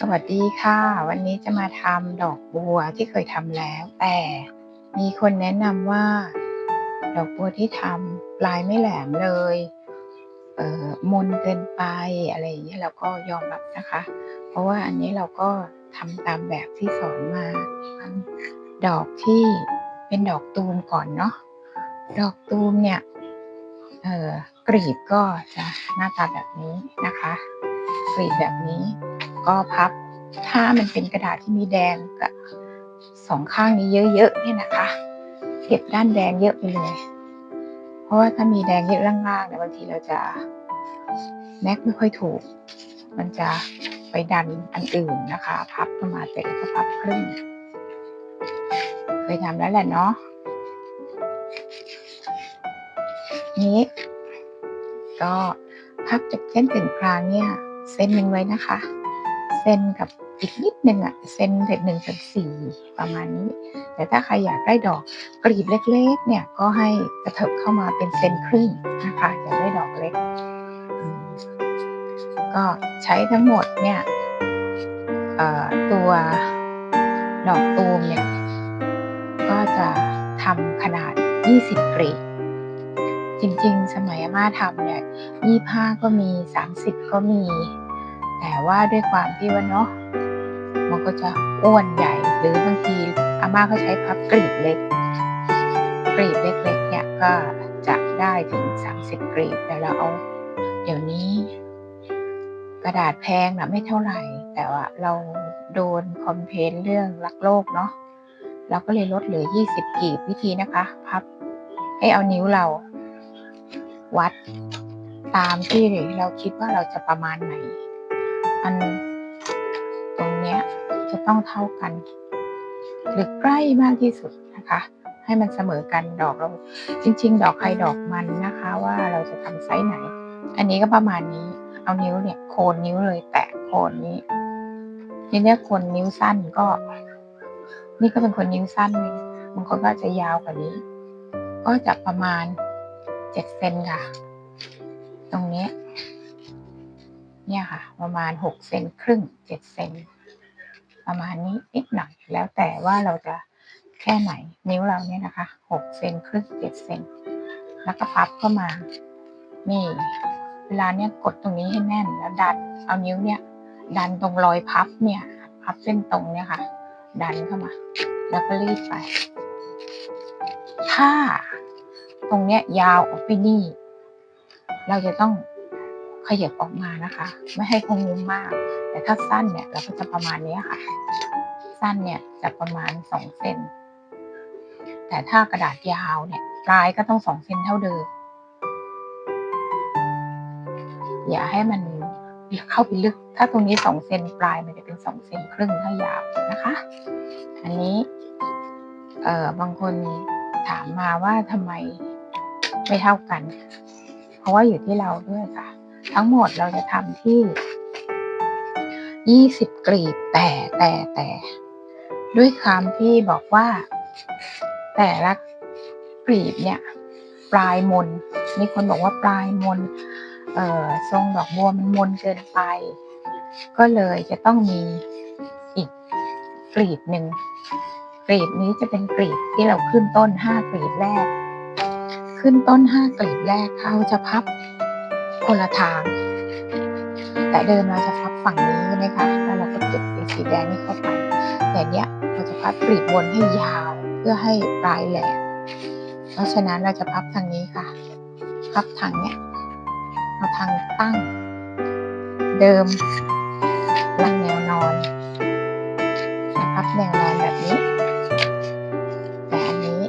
สวัสดีค่ะ วันนี้จะมาทำดอกบัวที่เคยทำแล้ว แต่มีคนแนะนำว่า ดอกบัวที่ทำปลายไม่แหลมเลยเอ่อมนเกินไปอะไรอย่างเงี้ยเราก็ยอมรับนะคะ เพราะว่าอันนี้เราก็ทำตามแบบที่สอนมาดอกที่เป็นดอกตูมก่อนเนาะดอกตูมเนี่ยเอ่อกรีบก็จะหน้าตาแบบนี้นะคะ กรีบแบบนี้ ก็พับ ถ้ามันเป็นกระดาษที่มีแดงกับสองข้างนี้เยอะๆเนี่ยนะคะ เก็บด้านแดงเยอะไปเลย เพราะว่าถ้ามีแดงเยอะล่างๆเนี่ยบางทีเราจะแม็กไม่ค่อยถูก มันจะไปดันอันอื่นนะคะ พับขึ้นมาเสร็จแล้วก็พับครึ่งเคยทำแล้วแหละเนาะนี้ก็พับจากเส้นถึงกลางเนี่ย เส้นหนึ่งไว้นะคะ นกับอีกนิดนึงอะเส้นเศษหนึ่งส่วนสี่ประมาณนี้ แต่ถ้าใครอยากได้ดอกกลีบเล็กๆ เนี่ยก็ให้กระเถิบเข้ามาเป็นเซนครึ่งนะคะอยากได้ดอกเล็ก ก็ใช้ทั้งหมดเนี่ยตัวดอกตูมเนี่ยก็จะทำขนาด 20 กรีบจริงๆ สมัยอาม่าทำเนี่ยยี่ห้าก็มี 30 ก็มี แต่ว่าด้วยความที่ว่าเนาะมันก็จะอ้วนใหญ่ หรือบางทีอาม่าก็ใช้พับกรีบเล็ก กรีบเล็กๆเนี่ยก็จะได้ถึง 30 กรีบแต่เราเอาเดี๋ยวนี้ กระดาษแพงนะไม่เท่าไหร่ แต่ว่าเราโดนคอมเพนเรื่องรักโลกเนาะเราก็เลยลดเหลือ 20 กรีบวิธีนะคะ พับให้เอานิ้วเรา วัดตามที่เราคิดว่าเราจะประมาณไหน อันตรงเนี้ยจะต้องเท่ากัน หรือใกล้มากที่สุดนะคะ ให้มันเสมอกันดอกเราจริง ๆ ดอกใครดอกมันนะคะ ว่าเราจะทำไซส์ไหน อันนี้ก็ประมาณนี้เอานิ้วเนี่ยโคนนิ้วเลยแตะโคนนี้ทีเนี้ยคนนิ้วสั้นก็ นี่ก็เป็นคนนิ้วสั้นเลยบางคนก็จะยาวกว่านี้ ก็จะประมาณเจ็ดเซนค่ะ ตรงนี้ เนี่ยค่ะ ประมาณหกเซนครึ่งเจ็ดเซนประมาณนี้นิดหน่อยแล้วแต่ว่าเราจะแค่ไหนนิ้วเราเนี่ยนะคะหกเซนครึ่งเจ็ดเซนแล้วก็พับเข้ามา นี่ เวลาเนี่ยกดตรงนี้ให้แน่นแล้วดันเอานิ้วเนี่ย ดันตรงรอยพับเนี่ย พับเส้นตรงเนี่ยค่ะ ดันเข้ามา แล้วก็รีดไป ถ้า ตรงเนี้ยยาวออกไปนี่ เราจะต้อง ขยับออกมานะคะ ไม่ให้คงงุ้มมาก แต่ถ้าสั้นเนี่ยเราก็จะประมาณนี้ค่ะ สั้นเนี่ยจะประมาณสองเซนแต่ถ้ากระดาษยาวเนี่ยปลายก็ต้องสองเซนเท่าเดิม อย่าให้มันเข้าไปลึก ถ้าตรงนี้สองเซนปลายมันจะเป็นสองเซนครึ่งถ้ายาวนะคะ อันนี้เอ่อบางคนถามมาว่าทำไมไม่เท่ากัน เพราะว่าอยู่ที่เราด้วยค่ะ ทั้งหมดเราจะทำที่ยี่สิบกรีบแต่แต่แต่ ด้วยคำที่บอกว่า แต่ละกรีบเนี่ยปลายมน มีคนบอกว่าปลายมนเอ่อทรงดอกบัวมันมนเกินไป ก็เลยจะต้องมีอีกกรีบหนึ่งกรีบนี้จะเป็นกรีบที่เราขึ้นต้นห้ากรีบแรก ขึ้นต้นห้ากลีบแรกเขาจะพับ คนละทาง แต่เดิมเราจะพับฝั่งนี้ใช่ไหมคะแล้วเราก็เก็บเป็นสีแดงนี้เข้าไป แต่เนี้ยเราจะพับกลีบบนให้ยาว เพื่อให้ปลายแหลมเพราะฉะนั้นเราจะพับทางนี้ค่ะ พับทางเนี้ยเอาทางตั้ง เดิมหลังแนวนอนและพับแนวนอนแบบนี้ แต่อันนี้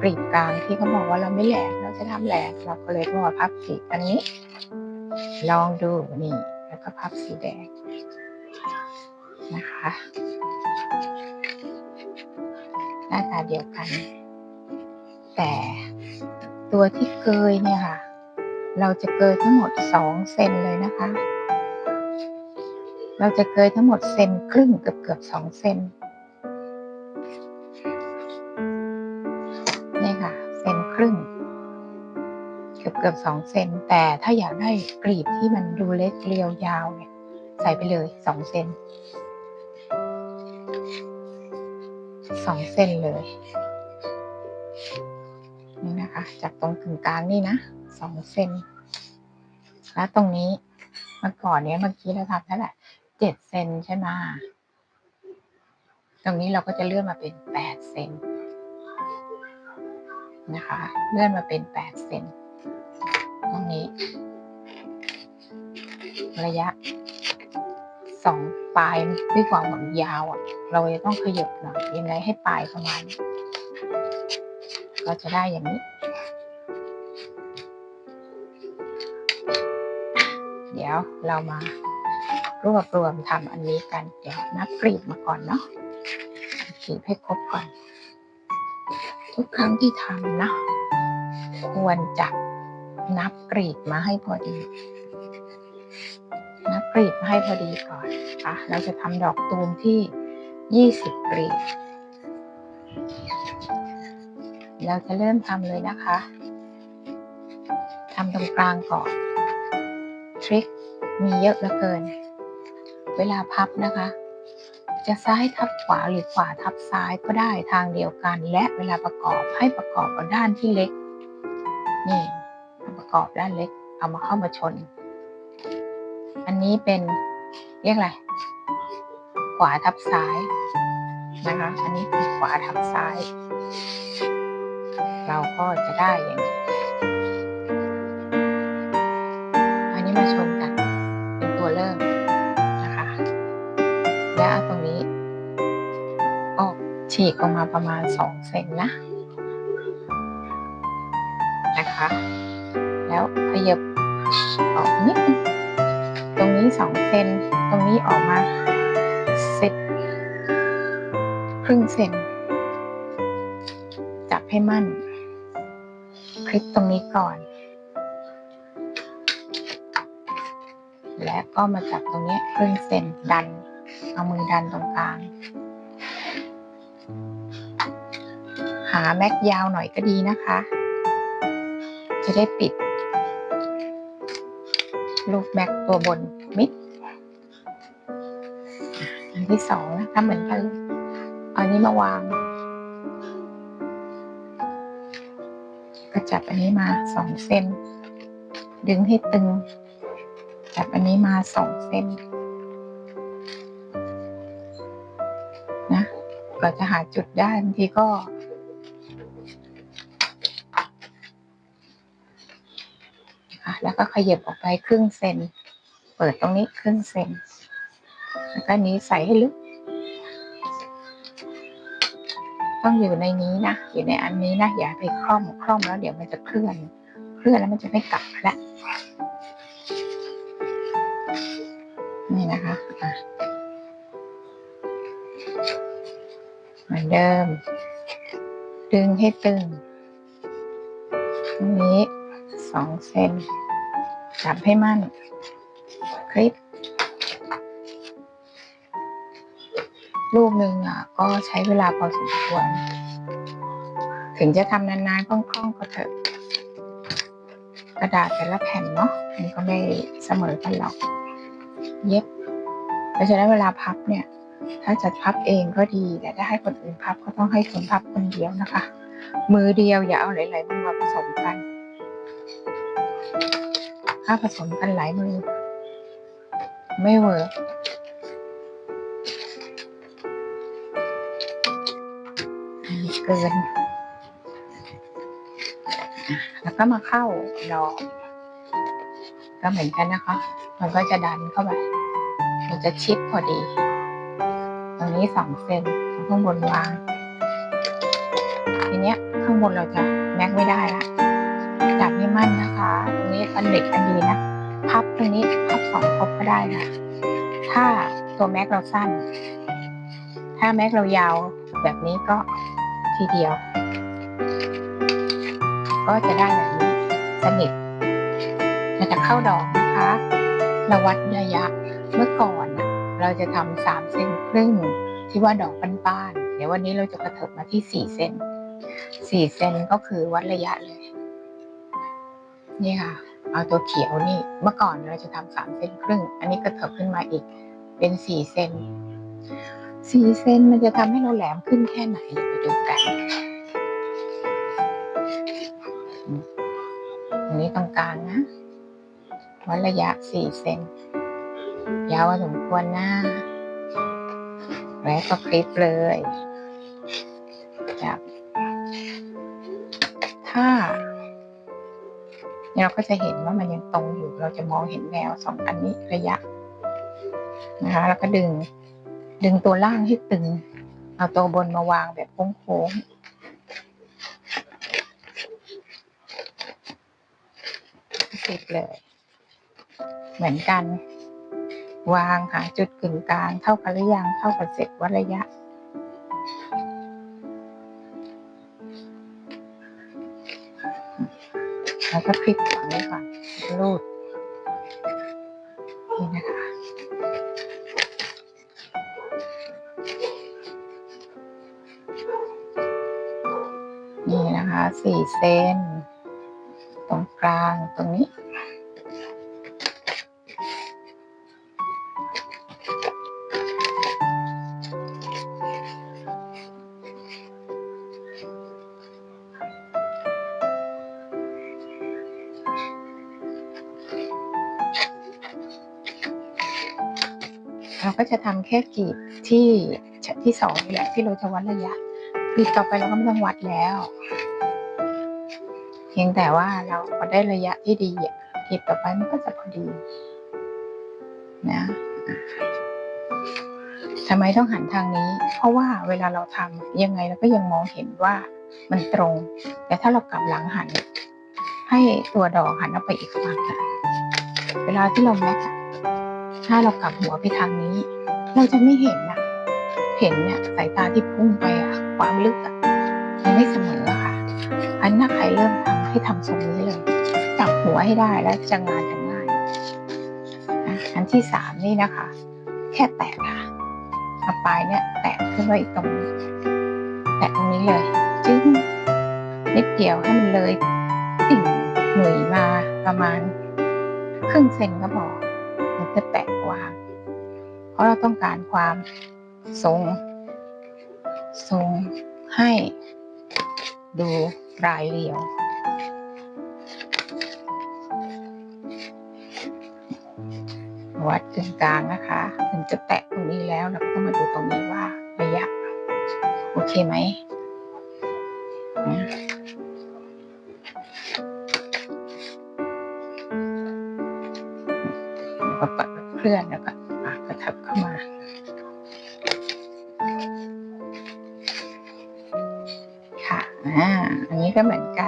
กรีบกลางที่เขาบอกว่าเราไม่แหลมเราจะทำแหลมเราก็เลยต้องมาพับสีอันนี้ ลองดูนี่ แล้วก็พับสีแดงนะคะ หน้าตาเดียวกัน แต่ตัวที่เกยเนี่ยค่ะ เราจะเกยทั้งหมดสองเซนเลยนะคะ เราจะเกยทั้งหมดเซนครึ่งเกือบเกือบสองเซนนี่ค่ะ เซนครึ่ง อบเกือบสองเซนแต่ถ้าอยากได้กรีบที่มันดูเล็กเรียวยาวเนี่ยใส่ไปเลยสองเซนสองเซนเลยนี่นะคะ จากตรงถึงกลางนี่นะสองเซนแล้วตรงนี้เมื่อก่อนเนี้ยเมื่อกี้เราทำเท่าไหร่เจ็ดเซนใช่ไหมตรงนี้เราก็จะเลื่อนมาเป็นแปดเซนนะคะ เลื่อนมาเป็นแปดเซน ตรงนี้ ระยะสองปลายด้วยความหวังยาวอะ เราจะต้องขยับหน่อยยังไงให้ปลายประมาณก็จะได้อย่างนี้ เดี๋ยวเรามารวบรวมทำอันนี้กัน เดี๋ยวนับกรีบมาก่อนเนาะกรีบให้ครบก่อน ทุกครั้งที่ทำนะ ควรจะ นับกรีบมาให้พอดี นับกรีบมาให้พอดีก่อนอะเราจะทำดอกตูมที่ 20 กรีบเราจะเริ่มทำเลยนะคะทำตรงกลางก่อนทริคมีเยอะเหลือเกิน เวลาพับนะคะ จะซ้ายทับขวาหรือขวาทับซ้ายก็ได้ทางเดียวกัน และเวลาประกอบให้ประกอบกับด้านที่เล็กนี่ ประกอบด้านเล็กเอามาเข้ามาชน อันนี้เป็นเรียกอะไร ขวาทับซ้ายนะคะ อันนี้คือขวาทับซ้าย เราก็จะได้อย่างนี้ อันนี้มาชนกันเป็นตัวเริ่มนะคะ แล้วเอาตรงนี้ ออกฉีกออกมาประมาณสองเซนนะนะคะ แล้วขยับออกนิดนึงตรงนี้สองเซนตรงนี้ออกมาสิบครึ่งเซนจับให้มั่น คลิปตรงนี้ก่อน และก็มาจับตรงนี้ครึ่งเซนดัน เอามือดันตรงกลาง หาแม็กยาวหน่อยก็ดีนะคะ จะได้ปิด ลูกแม็กตัวบนมิดอันที่สองนะทำเหมือนกันเอาอันนี้มาวาง ก็จับอันนี้มาสองเซนดึงให้ตึง จับอันนี้มาสองเซนนะก็จะหาจุดได้บางทีก็ แล้วก็ขยับออกไปครึ่งเซน เปิดตรงนี้ครึ่งเซน แล้วก็นี้ใส่ให้ลึก ต้องอยู่ในนี้นะ อยู่ในอันนี้นะ อย่าไปคล่อมคล่อมแล้วเดี๋ยวมันจะเคลื่อน เคลื่อนแล้วมันจะไม่กลับละนี่นะคะอะเหมือนเดิม ดึงให้ตึงตรงนี้สองเซน จับให้มั่น คลิปลูกหนึ่งอะ ก็ใช้เวลาพอสมควร ถึงจะทำนานๆคล่องๆก็เถอะกระดาษแต่ละแผ่นเนาะมันก็ไม่เสมอกันหรอก เย็บเพราะฉะนั้นเวลาพับเนี่ย ถ้าจะพับเองก็ดี แต่ถ้าให้คนอื่นพับก็ต้องให้คนพับคนเดียวนะคะ มือเดียวอย่าเอาหลายๆมือมาผสมกัน ถ้าผสมกันหลายมือ ไม่เวิร์กเกินแล้วก็มาเข้าดอก ก็เหมือนกันนะคะ มันก็จะดันเข้าไป มันจะชิดพอดี ตรงนี้สองเซนข้างบนวาง ทีเนี้ยข้างบนเราจะแม็กไม่ได้ละจับให้มั่นนะ คะตรงนี้อันเด็กอันดีนะ พับตรงนี้พับสองทบก็ได้ค่ะ ถ้าตัวแม็กเราสั้น ถ้าแม็กเรายาวแบบนี้ก็ทีเดียว ก็จะได้แบบนี้สนิทเราจะเข้าดอกนะคะเราวัดระยะเมื่อก่อนเราจะทำสามเซนครึ่งที่ว่าดอกบ้านๆเดี๋ยววันนี้เราจะกระเถิบมาที่สี่เซนสี่เซนก็คือวัดระยะเลย นี่ค่ะ เอาตัวเขียวนี่ เมื่อก่อนเราจะทำสามเซนครึ่ง อันนี้ก็เถิบขึ้นมาอีก เป็นสี่เซนสี่เซนมันจะทำให้เราแหลมขึ้นแค่ไหนเดี๋ยวไปดูกันอันนี้ตรงกลางนะวัดระยะสี่เซนยาวพอสมควรนะแล้วก็คลิปเลยจับถ้า เนี่เราก็จะเห็นว่ามันยังตรงอยู่ เราจะมองเห็นแนวสองอันนี้ระยะนะคะแล้วก็ดึง ดึงตัวล่างให้ตึง เอาตัวบนมาวางแบบโค้งๆติดเลย เหมือนกัน วางหาจุดกึ่งกลาง เท่ากันหรือยัง เท่ากับเสร็จวัดระยะ แล้วก็คลิกฝังไว้ก่อนรูดนี่นะคะนี่นะคะสี่เซนตรงกลางตรงนี้ เราก็จะทำแค่กีดที่ที่สองนี่แหละที่เราจะวัดระยะกีดต่อไปเราก็ไม่ต้องวัดแล้ว เพียงแต่ว่าเราพอได้ระยะที่ดีอะกรีดต่อไปมันก็จะพอดี นะทำไมต้องหันทางนี้ เพราะว่าเวลาเราทำยังไงเราก็ยังมองเห็นว่ามันตรง แต่ถ้าเรากลับหลังหัน ให้ตัวดอกหันออกไปอีกฝั่งเวลาที่เราแม็ก ถ้าเรากลับหัวไปทางนี้ เราจะไม่เห็นนะเห็นเนี่ยสายตาที่พุ่งไปอะความลึกอะมันไม่เสมอค่ะ อันถ้าใครเริ่มทำให้ทำทรงนี้เลยกลับหัวให้ได้แล้วจะงานจะง่ายอันที่สามนี่นะคะ แค่แตะค่ะเอาปลายเนี่ย แตะขึ้นไว้ตรงนี้แตะตรงนี้เลยจึ้งนิดเดียวให้มันเลยติ่งหนุยมาประมาณครึ่งเซนก็พอมันจะแตะ ราะเราต้องการความทรงทรงให้ดูรายเรียว วัดกึ่งกลางนะคะถึงจะแตะตรงนี้แล้วเราก็มาดูตรงนี้ว่าระยะ โอเคไหมนะก็เปิดเคลื่อนแล้วก็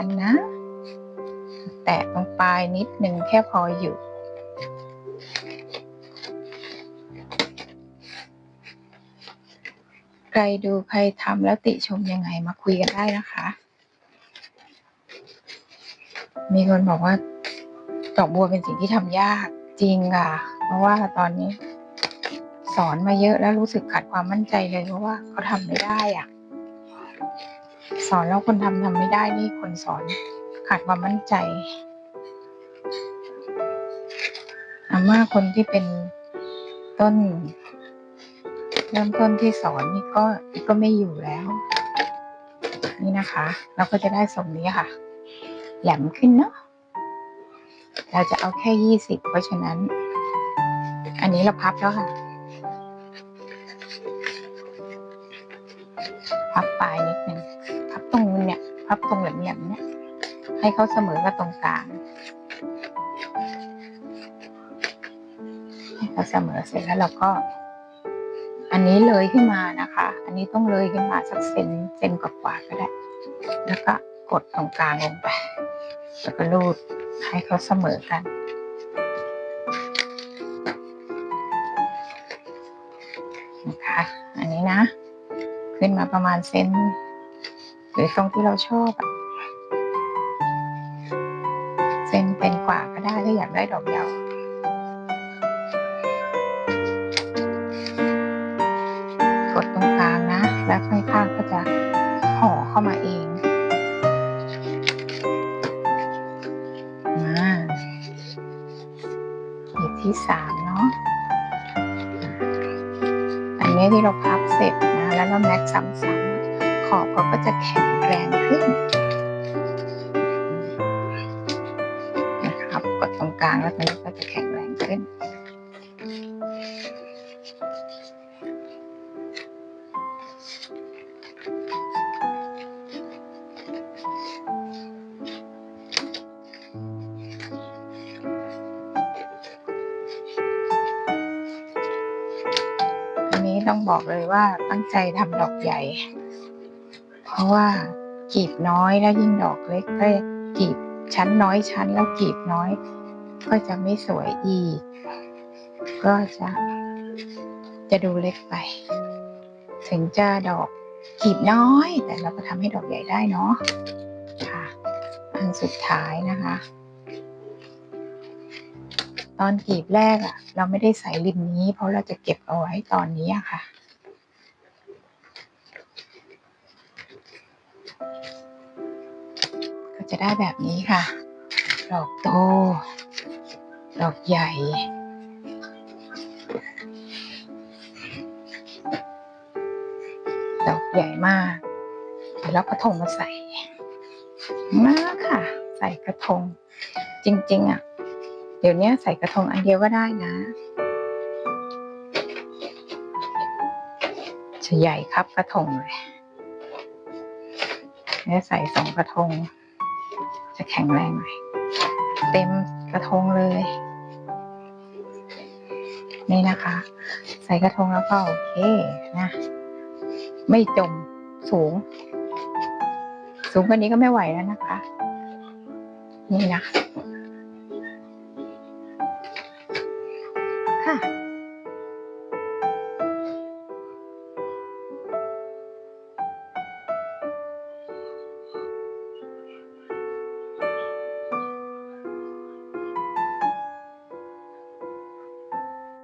กันนะ แตะตรงปลายนิดหนึ่งแค่พออยู่ ใครดูใครทำแล้วติชมยังไงมาคุยกันได้นะคะ มีคนบอกว่าดอกบัวเป็นสิ่งที่ทำยากจริงค่ะ เพราะว่าตอนนี้สอนมาเยอะแล้วรู้สึกขาดความมั่นใจเลยเพราะว่าเขาทำไม่ได้อะ สอนแล้วคนทำทำไม่ได้นี่คนสอนขาดความมั่นใจอาม่าคนที่เป็นต้น เริ่มต้นที่สอนนี่ก็ก็ไม่อยู่แล้ว นี่นะคะ เราก็จะได้ทรงนี้ค่ะ แหลมขึ้นเนาะเราจะเอาแค่ยี่สิบเพราะฉะนั้น อันนี้เราพับแล้วค่ะ พับปลายนิดนึง ตรงเนี่ยพับตรงแหลมๆเนี่ยให้เขาเสมอกับตรงกลางให้เขาเสมอเสร็จแล้วเราก็ อันนี้เลยขึ้นมานะคะ อันนี้ต้องเลยขึ้นมาสักเซนเซนกว่าๆก็ได้ แล้วก็กดตรงกลางลงไป แล้วก็รูดให้เขาเสมอกันนะคะ อันนี้นะ ขึ้นมาประมาณเซน หรือตรงที่เราชอบอะเซนเป็นกว่าก็ได้ถ้าอยากได้ดอกยาวกดตรงกลางนะ แล้วข้างๆก็จะห่อเข้ามาเองมาอีกที่สามเนาะอันนี้ที่เราพับเสร็จนะ แล้วเราแม็กซ้ำ อบเขาก็จะแข็งแรงขึ้นนะครับกดตรงกลางแล้วตรงนี้ก็จะแข็งแรงขึ้นอันนี้ต้องบอกเลยว่าตั้งใจทำดอกใหญ่ ราะว่ากีบน้อยแล้วยิ่งดอกเล็กก็กีบชั้นน้อยชั้นแล้วกีบน้อย ก็จะไม่สวยอีก ก็จะจะดูเล็กไป ถึงจะดอกกีบน้อย แต่เราก็ทำให้ดอกใหญ่ได้เนาะค่ะ อันสุดท้ายนะคะ ตอนกีบแรกอะเราไม่ได้ใส่ริมนี้ เพราะเราจะเก็บเอาไว้ตอนนี้อะค่ะ จะได้แบบนี้ค่ะ ดอกโต ดอกใหญ่ ดอกใหญ่มากแล้วกระทงมาใส่ มาค่ะ ใส่กระทง จริง ๆ อะ เดี๋ยวนี้ใส่กระทงอันเดียวก็ได้นะจะใหญ่ครับกระทงเลยแล้วใส่สองกระทง จะแข็งแรงหน่อยเต็มกระทงเลย นี่นะคะ ใส่กระทงแล้วก็โอเคนะ ไม่จมสูง สูงกว่านี้ก็ไม่ไหวแล้วนะคะ นี่นะคะ